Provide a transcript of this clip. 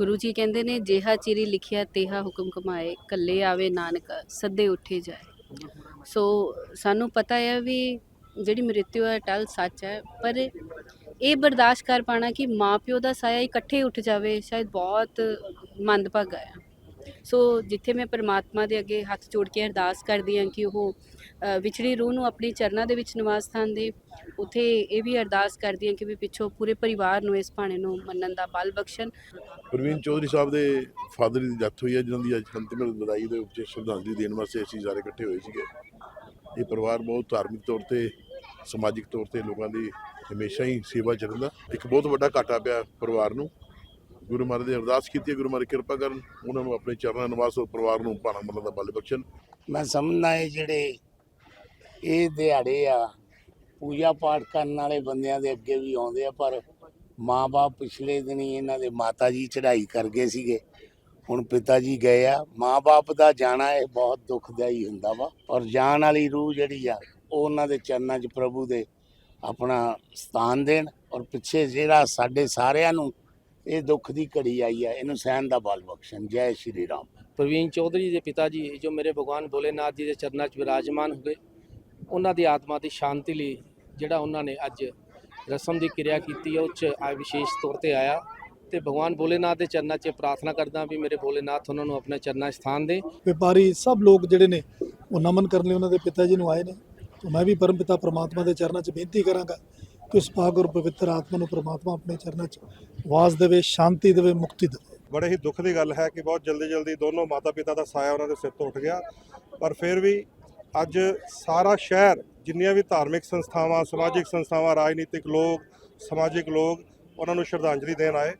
ਗੁਰੂ ਜੀ ਕਹਿੰਦੇ ਨੇ, ਜਿਹਾ ਚਿਰੀ ਲਿਖਿਆ, ਤੇਹਾ ਹੁਕਮ ਕਮਾਏ, ਕੱਲੇ ਆਵੇ ਨਾਨਕ, ਸੱਦੇ ਉੱਠੇ ਜਾਏ। ਸੋ ਸਾਨੂੰ ਪਤਾ ਹੈ ਵੀ ਜਿਹੜੀ ਮ੍ਰਿਤਿੂ ਹੈ ਟਲ ਸੱਚ ਹੈ ਪਰ ਇਹ ਬਰਦਾਸ਼ਤ ਕਰ ਪਾਣਾ ਕਿ ਮਾਪਿਓ ਦਾ ਸਾਇਆ ਇਕੱਠੇ ਉੱਠ ਜਾਵੇ, ਸ਼ਾਇਦ ਬਹੁਤ ਮੰਦਭਾਗਾ ਹੈ ਸੋ ਜਿੱਥੇ ਮੈਂ ਪ੍ਰਮਾਤਮਾ ਦੇ ਅੱਗੇ ਹੱਥ ਜੋੜ ਕੇ ਅਰਦਾਸ ਕਰਦੀ ਹਾਂ ਕਿ ਉਹ ਵਿਛੜੀ ਰੂਹ ਨੂੰ ਆਪਣੀ ਚਰਨਾਂ ਦੇ ਵਿੱਚ ਨਿਵਾਸ ਸਥਾਨ ਦੇ ਉਥੇ ਇਹ ਵੀ ਅਰਦਾਸ ਕਰਦੀ ਹਾਂ ਕਿ ਵੀ ਪਿੱਛੋਂ ਪੂਰੇ ਪਰਿਵਾਰ ਨੂੰ ਇਸ ਭਾਣੇ ਨੂੰ ਮੰਨਣ ਦਾ ਬਲ ਬਖਸ਼ਣ। ਪ੍ਰਵੀਨ ਚੌਧਰੀ ਸਾਹਿਬ ਦੇ ਫਾਦਰ ਦੀ ਡੈਥ ਹੋਈ ਹੈ, ਜਿਨ੍ਹਾਂ ਦੀ ਅੱਜ ਅੰਤਿਮ ਵਿਦਾਈ ਦੇ ਉੱਤੇ ਸ਼ਰਧਾਂਜਲੀ ਦੇਣ ਵਾਸਤੇ ਅਸੀਂ ਸਾਰੇ ਇਕੱਠੇ ਹੋਏ ਸੀਗੇ। ਇਹ ਪਰਿਵਾਰ ਬਹੁਤ ਧਾਰਮਿਕ ਤੌਰ ਤੇ, ਸਮਾਜਿਕ ਤੌਰ ਤੇ ਲੋਕਾਂ ਦੀ ਹਮੇਸ਼ਾ ਹੀ ਸੇਵਾ ਚ ਰਹਿੰਦਾ। ਇੱਕ ਬਹੁਤ ਵੱਡਾ ਘਾਟਾ ਪਿਆ ਪਰਿਵਾਰ ਨੂੰ। ਗੁਰੂ ਮਹਾਰਾਜ ਦੀ ਅਰਦਾਸ ਕੀਤੀ ਹੈ, ਗੁਰੂ ਮਹਾਰਾਜ ਕਿਰਪਾ ਕਰਨ ਉਹਨਾਂ ਨੂੰ ਆਪਣੇ ਚਰਨਾਂ ਨਿਵਾਸ ਔਰ ਪਰਿਵਾਰ ਨੂੰ ਭਾਣਾ ਮਰਨ ਦਾ ਬਲ ਬਖਸ਼ਣ। ਮੈਂ ਸਮਝਦਾ ਇਹ ਜਿਹੜੇ ਇਹ ਦਿਹਾੜੇ ਆ, ਪੂਜਾ ਪਾਠ ਕਰਨ ਵਾਲੇ ਬੰਦਿਆਂ ਦੇ ਅੱਗੇ ਵੀ ਆਉਂਦੇ ਆ, ਪਰ ਮਾਪੇ ਪਿਛਲੇ ਦਿਨੀ ਇਹਨਾਂ ਦੇ ਮਾਤਾ ਜੀ ਚੜ੍ਹਾਈ ਕਰ ਗਏ ਸੀਗੇ। ਹੁਣ ਪਿਤਾ ਜੀ ਗਏ ਆ। ਮਾਪੇ ਦਾ ਜਾਣਾ ਇਹ ਬਹੁਤ ਦੁਖਦਾਈ ਹੁੰਦਾ ਵਾ, ਔਰ ਜਾਣ ਵਾਲੀ ਰੂਹ ਜਿਹੜੀ ਆ, ਉਹ ਉਹਨਾਂ ਦੇ ਚਰਨਾਂ 'ਚ ਪ੍ਰਭੂ ਦੇ ਆਪਣਾ ਸਥਾਨ ਦੇਣ, ਔਰ ਪਿੱਛੇ ਜਿਹੜਾ ਸਾਡੇ ਸਾਰਿਆਂ ਨੂੰ ਇਹ ਦੁੱਖ ਦੀ ਘੜੀ ਆਈ ਆ ਇਹਨੂੰ ਸਹਿਣ ਦਾ ਬਲ ਬਖਸ਼ਣ। ਜੈ ਸ਼੍ਰੀ ਰਾਮ। ਪ੍ਰਵੀਨ ਚੌਧਰੀ ਦੇ ਪਿਤਾ ਜੀ ਜੋ ਮੇਰੇ ਭਗਵਾਨ ਭੋਲੇਨਾਥ ਜੀ ਦੇ ਚਰਨਾਂ 'ਚ ਵਿਰਾਜਮਾਨ ਹੋ ਗਏ ਉਹਨਾਂ ਦੀ ਆਤਮਾ ਦੀ ਸ਼ਾਂਤੀ ਲਈ ਜਿਹੜਾ ਉਹਨਾਂ ਨੇ ਅੱਜ ਰਸਮ ਦੀ ਕਿਰਿਆ ਕੀਤੀ ਹੈ ਉਹ 'ਚ ਆ ਵਿਸ਼ੇਸ਼ ਤੌਰ ਤੇ ਆਇਆ। ਤੇ ਭਗਵਾਨ ਭੋਲੇਨਾਥ ਦੇ ਚਰਨਾਂ 'ਚ ਪ੍ਰਾਰਥਨਾ ਕਰਦਾ ਵੀ ਮੇਰੇ ਭੋਲੇਨਾਥ ਉਹਨਾਂ ਨੂੰ ਆਪਣੇ ਚਰਨਾਂ 'ਚ ਸਥਾਨ ਦੇ। ਵਪਾਰੀ ਸਭ ਲੋਕ ਜਿਹੜੇ ਨੇ ਉਹ ਨਮਨ ਕਰਨ ਲਈ ਉਹਨਾਂ ਦੇ ਪਿਤਾ ਜੀ ਨੂੰ ਆਏ ਨੇ। ਤੇ ਮੈਂ ਵੀ ਪਰਮਪਿਤਾ ਪ੍ਰਮਾਤਮਾ ਦੇ ਚਰਨਾਂ 'ਚ ਬੇਨਤੀ ਕਰਾਂਗਾ ਕਿ ਉਸ ਪਵਿੱਤਰ ਆਤਮਾ ਨੂੰ ਪ੍ਰਮਾਤਮਾ ਆਪਣੇ ਚਰਨਾਂ 'ਚ ਵਾਸ ਦੇਵੇ, ਸ਼ਾਂਤੀ ਦੇਵੇ, ਮੁਕਤੀ ਦੇਵੇ? ਬੜੇ ਹੀ ਦੁੱਖ ਦੀ ਗੱਲ ਹੈ ਕਿ ਬਹੁਤ ਜਲਦੀ ਜਲਦੀ ਦੋਨੋਂ ਮਾਤਾ ਪਿਤਾ ਦਾ ਸਾਇਆ ਉਹਨਾਂ ਦੇ ਸਿਰ ਤੋਂ ਉੱਠ ਗਿਆ। ਪਰ ਫਿਰ ਵੀ ਅੱਜ ਸਾਰਾ ਸ਼ਹਿਰ, ਜਿੰਨੀਆਂ ਵੀ ਧਾਰਮਿਕ ਸੰਸਥਾਵਾਂ, ਸਮਾਜਿਕ ਸੰਸਥਾਵਾਂ, ਰਾਜਨੀਤਿਕ ਲੋਕ, ਸਮਾਜਿਕ ਲੋਕ ਉਹਨਾਂ ਨੂੰ ਸ਼ਰਧਾਂਜਲੀ ਦੇਣ ਆਏ।